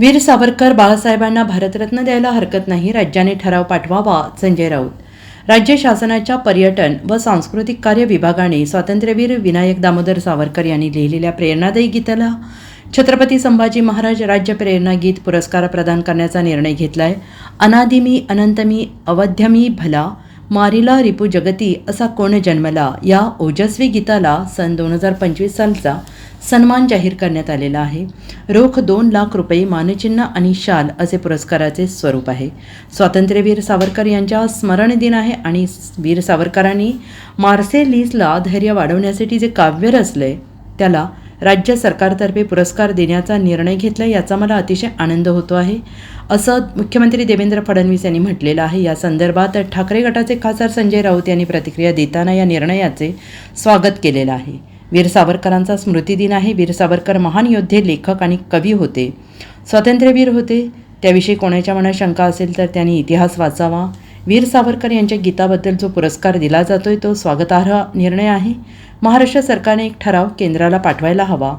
वीर सावरकर बाळासाहेबांना भारतरत्न द्यायला हरकत नाही राज्याने ठराव पाठवावा संजय राऊत. राज्य शासनाच्या पर्यटन व सांस्कृतिक कार्य विभागाने स्वातंत्र्यवीर विनायक दामोदर सावरकर यांनी लिहिलेल्या प्रेरणादायी गीताला छत्रपती संभाजी महाराज राज्य प्रेरणा गीत पुरस्कार प्रदान करण्याचा निर्णय घेतलाय. अनादिमी अनंतमी अवध्यमी भला मारिला रिपू जगती असा कोण जन्मला? या ओजस्वी गीताला सन दोन हजार पंचवीस सालचा सन्मान जाहीर करण्यात आलेला आहे. रोख दोन लाख रुपये मानचिन्ह आणि शाल असे पुरस्काराचे स्वरूप आहे. स्वातंत्र्यवीर सावरकर यांच्या स्मरण दिन आहे आणि वीर सावरकरांनी मार्सेलिसला धैर्य वाढवण्यासाठी जे काव्य रचले त्याला राज्य सरकारतर्फे पुरस्कार देण्याचा निर्णय घेतला याचा मला अतिशय आनंद होतो आहे. असं मुख्यमंत्री देवेंद्र फडणवीस यांनी म्हटलेलं आहे. या संदर्भात ठाकरे गटाचे खासदार संजय राऊत यांनी प्रतिक्रिया देताना या निर्णयाचे स्वागत केलेलं आहे. वीर सावरकरांचा स्मृतिदिन आहे. वीर सावरकर महान योद्धे लेखक आणि कवी होते. स्वातंत्र्यवीर होते. त्याविषयी कोणाच्या मनात शंका असेल तर त्यांनी इतिहास वाचावा. वीर सावरकर यांच्या गीताबद्दल जो पुरस्कार दिला जातोय तो स्वागतार्ह निर्णय आहे. महाराष्ट्र सरकारने एक ठराव केंद्राला पाठवायला हवा.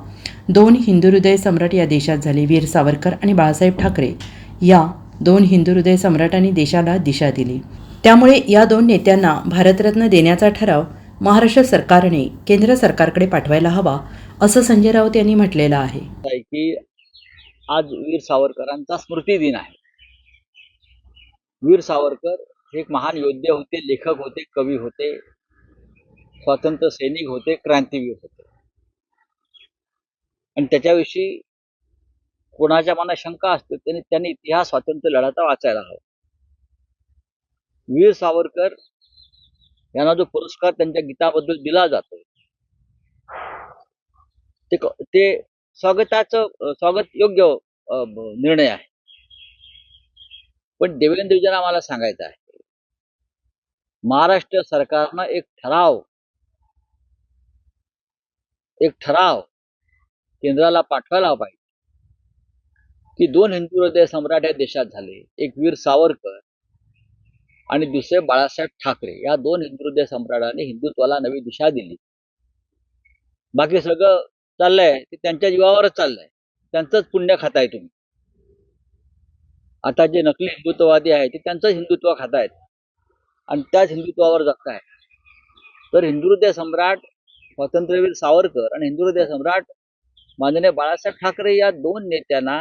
दोन हिंदू हृदय सम्राट या देशात झाले. वीर सावरकर आणि बाळासाहेब ठाकरे या दोन हिंदू हृदय सम्राटांनी देशाला दिशा दिली. त्यामुळे या दोन नेत्यांना भारतरत्न देण्याचा ठराव महाराष्ट्र सरकारने केंद्र सरकारकडे पाठवायला हवा असं संजय राऊत यांनी म्हटलेलं आहे. की आज वीर सावरकरांचा स्मृती दिन आहे. वीर सावरकर हे एक महान योद्धे होते लेखक होते कवी होते स्वातंत्र्य सैनिक होते क्रांतीवीर होते. आणि त्याच्याविषयी कोणाच्या मनात शंका असते त्यांनी त्यांनी इतिहास स्वातंत्र्य लढाचा वाचायला हवा. वीर सावरकर यांना जो पुरस्कार त्यांच्या गीताबद्दल दिला जातो. ते ते स्वागताचं स्वागत योग्य निर्णय आहे. पण देवेंद्रजींना आम्हाला सांगायचं आहे. महाराष्ट्र सरकारनं एक ठराव एक ठराव केंद्राला पाठवायला पाहिजे की दोन हिंदू हृदय सम्राट या देशात झाले. एक वीर सावरकर आणि दुसरे बाळासाहेब ठाकरे या दोन हिंदू हृदय सम्राटांनी हिंदुत्वाला नवी दिशा दिली. बाकी सगळं चाललंय ते त्यांच्या जीवावरच चाललंय. त्यांचंच पुण्य खाताय तुम्ही. आता जे नकली हिंदुत्ववादी आहे ते त्यांचंच हिंदुत्व खातायत. आणि त्याच हिंदुत्वावर जगताय तर हिंदू हृदय सम्राट स्वातंत्र्यवीर सावरकर आणि हिंदू हृदय सम्राट माननीय बाळासाहेब ठाकरे या दोन नेत्यांना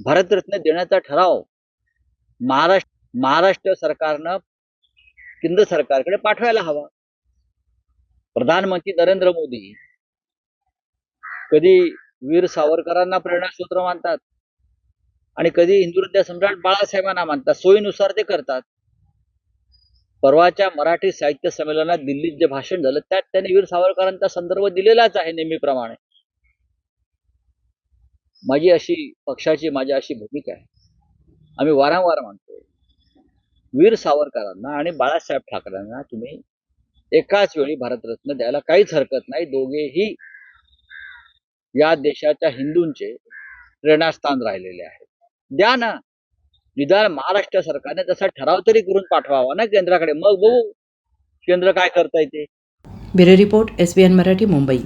भारतरत्न देण्याचा ठराव महाराष्ट्र महाराष्ट्र सरकारनं केंद्र सरकारकडे पाठवायला हवा. प्रधानमंत्री नरेंद्र मोदी कधी वीर सावरकरांना प्रेरणासूत्र मानतात आणि कधी हिंदू हृदय सम्राट बाळासाहेबांना मानतात सोयीनुसार ते करतात. परवाच्या मराठी साहित्य संमेलनात दिल्लीत जे भाषण झालं त्यात त्यांनी वीर सावरकरांचा संदर्भ दिलेलाच आहे नेहमीप्रमाणे. माझी अशी पक्षाची माझी अशी भूमिका आहे. आम्ही वारंवार म्हणतो वीर सावरकरांना आणि बाळासाहेब ठाकरेंना तुम्ही एकाच वेळी भारतरत्न द्यायला काहीच हरकत नाही. दोघेही या देशाच्या हिंदूंचे प्रेरणास्थान राहिलेले आहेत. द्या ना. निदान महाराष्ट्र सरकारने तसा ठराव तरी करून पाठवावा ना केंद्राकडे. मग बघू केंद्र काय करता येते bureau report S B N Marathi Mumbai.